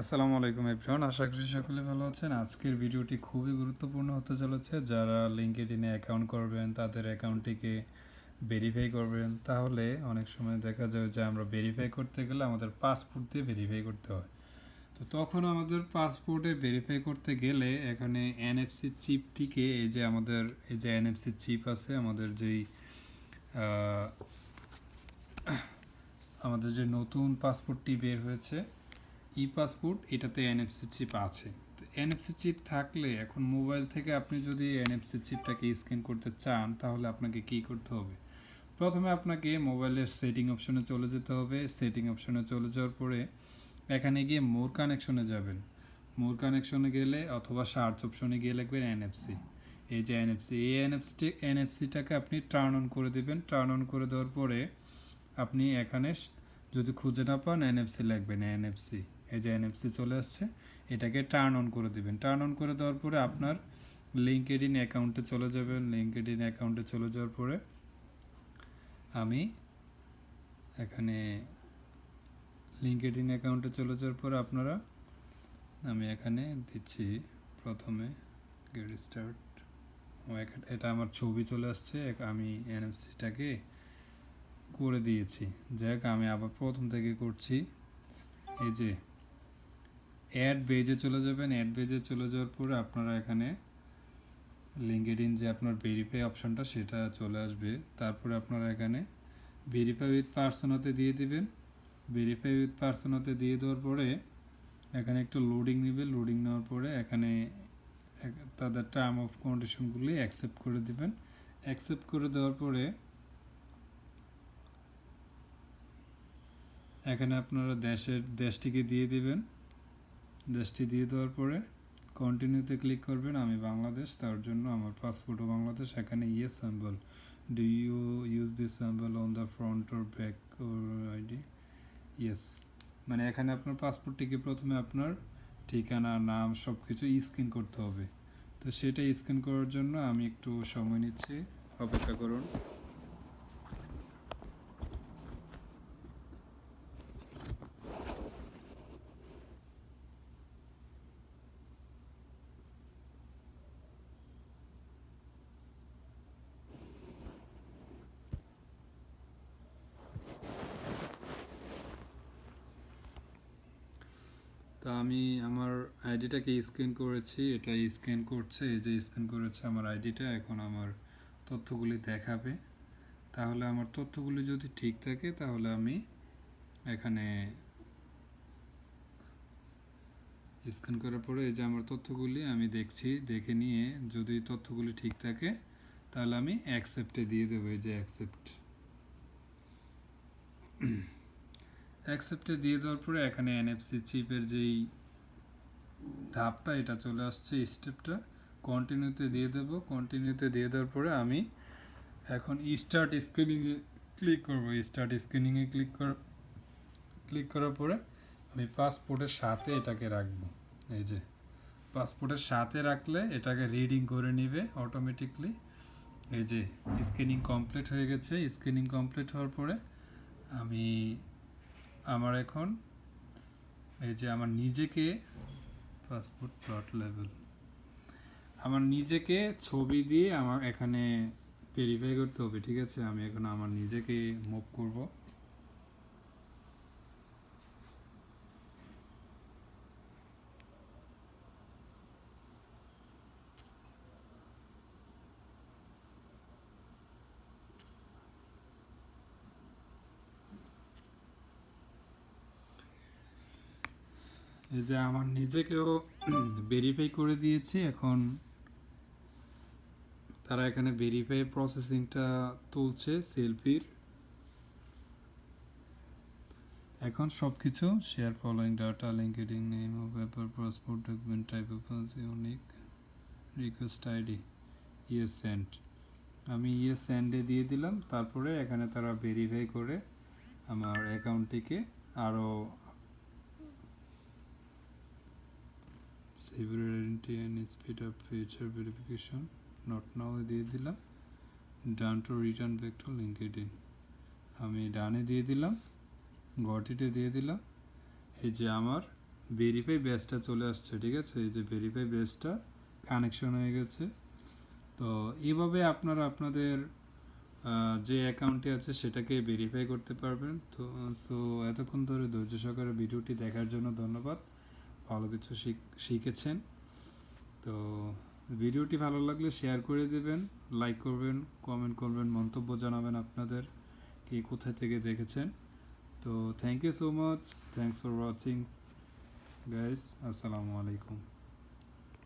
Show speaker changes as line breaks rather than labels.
আসসালামু আলাইকুম এভরিওয়ান, আশা করি সকলে ভালো আছেন। আজকের ভিডিওটি খুবই গুরুত্বপূর্ণ হতে চলেছে। যারা লিঙ্কডিনে অ্যাকাউন্ট করবেন, তাদের অ্যাকাউন্টটিকে ভেরিফাই করবেন। তাহলে অনেক সময় দেখা যায় যে আমরা ভেরিফাই করতে গেলে আমাদের পাসপোর্ট দিয়ে ভেরিফাই করতে হয়। তো তখন আমাদের পাসপোর্টে ভেরিফাই করতে গেলে এখানে এনএফসি চিপটিকে এই যে আমাদের, এই যে এনএফসি চিপ আছে, আমাদের যেই আমাদের যে নতুন পাসপোর্টটি বের হয়েছে ই পাসপোর্ট, এটাতে এনএফসি চিপ আছে। তো এনএফসি চিপ থাকলে এখন মোবাইল থেকে আপনি যদি এনএফসি চিপটাকে স্ক্যান করতে চান, তাহলে আপনাকে কি করতে হবে? প্রথমে আপনাকে মোবাইলের সেটিং অপশনে চলে যেতে হবে। সেটিং অপশনে চলে যাওয়ার পরে এখানে গিয়ে মোর কানেকশনে যাবেন। মোর কানেকশনে গেলে অথবা সার্চ অপশনে গিয়ে লিখবেন এনএফসি এই যে এনএফসি এই এনএফসি এনএফসিটাকে আপনি টার্ন অন করে দেবেন। টার্ন অন করে দেওয়ার পরে আপনি এখানে যদি খুঁজে না পান এনএফসি লিখবেন এনএফসি এই যে এনএফসি চলে আসছে, এটাকে টার্ন অন করে দিবেন। টার্ন অন করে দেওয়ার পরে আপনার লিঙ্কেড ইন অ্যাকাউন্টে চলে যাবেন। লিঙ্কেড ইন অ্যাকাউন্টে চলে যাওয়ার পরে আমি এখানে লিঙ্কেড ইন অ্যাকাউন্টে চলে যাওয়ার পরে আপনারা, আমি এখানে দিচ্ছি প্রথমে গেট স্টার্ট এটা আমার ছবি চলে আসছে আমি এনএফসিটাকে করে দিয়েছি। যাক, আমি আবার প্রথম থেকে করছি। এই যে অ্যাড বেজে চলে যাবেন। অ্যাড বেজে চলে যাওয়ার পরে আপনারা এখানে লিঙ্কেড ইন যে আপনার ভেরিফাই অপশনটা সেটা চলে আসবে। তারপরে আপনারা এখানে ভেরিফাই উইথ পার্সোনাতে দিয়ে দিবেন। ভেরিফাই উইথ পার্সোনাতে দিয়ে দেওয়ার পরে এখানে একটু লোডিং নেবে। লোডিং নেওয়ার পরে এখানে তাদের টার্ম অফ কন্ডিশনগুলি অ্যাকসেপ্ট করে দিবেন। অ্যাকসেপ্ট করে দেওয়ার পরে এখানে আপনারা দেশের, দেশটিকে দিয়ে দিবেন। দেশটি দিয়ে দেওয়ার পরে কন্টিনিউতে ক্লিক করবেন, আমি বাংলাদেশ, তার জন্য আমার পাসপোর্টও বাংলাদেশ, এখানে yes symbol do you use this symbol on the front or back or ID yes মানে এখানে আপনার পাসপোর্টটিকে প্রথমে আপনার ঠিকানা, নাম সব কিছু স্ক্যান করতে হবে। তো সেটা স্ক্যান করার জন্য আমি একটু সময় নিচ্ছি। অপেক্ষা করুন। তো আমি আমার আইডিটাকে স্ক্যান করেছি এটা স্ক্যান করছে, এই যে স্ক্যান করেছে আমার আইডিটা, এখন আমার তথ্যগুলি দেখাবে। তাহলে আমার তথ্যগুলি যদি ঠিক থাকে, তাহলে আমি এখানে স্ক্যান করার পরে এই যে আমার তথ্যগুলি আমি দেখছি, দেখে নিয়ে যদি তথ্যগুলি ঠিক থাকে, তাহলে আমি অ্যাকসেপ্টে দিয়ে দেবো, এই যে অ্যাকসেপ্ট অ্যাকসেপ্টে দিয়ে দেওয়ার পরে এখানে এনএফসি চিপের যেই ধাপটা, এটা চলে আসছে স্টেপটা কন্টিনিউতে দিয়ে দেব। কন্টিনিউতে দিয়ে দেওয়ার পরে আমি এখন স্টার্ট স্ক্রিনিংয়ে ক্লিক করব। স্টার্ট স্ক্রিনিংয়ে ক্লিক কর ক্লিক করার পরে আমি পাসপোর্টের সাথে এটাকে রাখব। এই যে পাসপোর্টের সাথে রাখলে এটাকে রিডিং করে নেবে অটোমেটিকলি এই যে স্ক্রিনিং কমপ্লিট হয়ে গেছে। স্ক্রিনিং কমপ্লিট হওয়ার পরে আমি আমার এখন এই যে আমার নিজেকে পাসপোর্ট প্লট লেভেল আমার নিজেকে ছবি দিয়ে আমার এখানে ভেরিফাই করতে হবে, ঠিক আছে? আমি এখন আমার নিজেকে মুভ করব। এই যে আমার নিজেকেও ভেরিফাই করে দিয়েছি, এখন তারা এখানে ভেরিফাই প্রসেসিংটা তুলছে সেলফির এখন সব কিছু share following data LinkedIn name paper passport document type of unique request ID ইয়ে সেন্ড আমি ইয়ে সেন্ডে দিয়ে দিলাম, তারপরে এখানে তারা ভেরিফাই করে আমার অ্যাকাউন্টটিকে আরও severity and speed of future verification. Not now দিয়ে দিলাম। Done to return back to LinkedIn আমি ডানে দিয়ে দিলাম। গটিতে দিয়ে দিলাম। এই যে আমার ভেরিফাই বেসটা চলে আসছে, ঠিক আছে? এই যে ভেরিফাই বেসটা কানেকশন হয়ে গেছে। তো এইভাবে আপনারা আপনাদের যে অ্যাকাউন্টে আছে সেটাকে ভেরিফাই করতে পারবেন। তো সো এতক্ষণ ধরে ধৈর্য সহকারে ভিডিওটি দেখার জন্য ধন্যবাদ। ভালো কিছু শিখ- শিখেছেন। তো ভিডিওটি ভালো লাগলে শেয়ার করে দেবেন লাইক করবেন কমেন্ট করবেন, মন্তব্য জানাবেন আপনাদের কে কোথায় থেকে দেখেছেন। তো thank you so much thanks for watching guys আসসালামু আলাইকুম।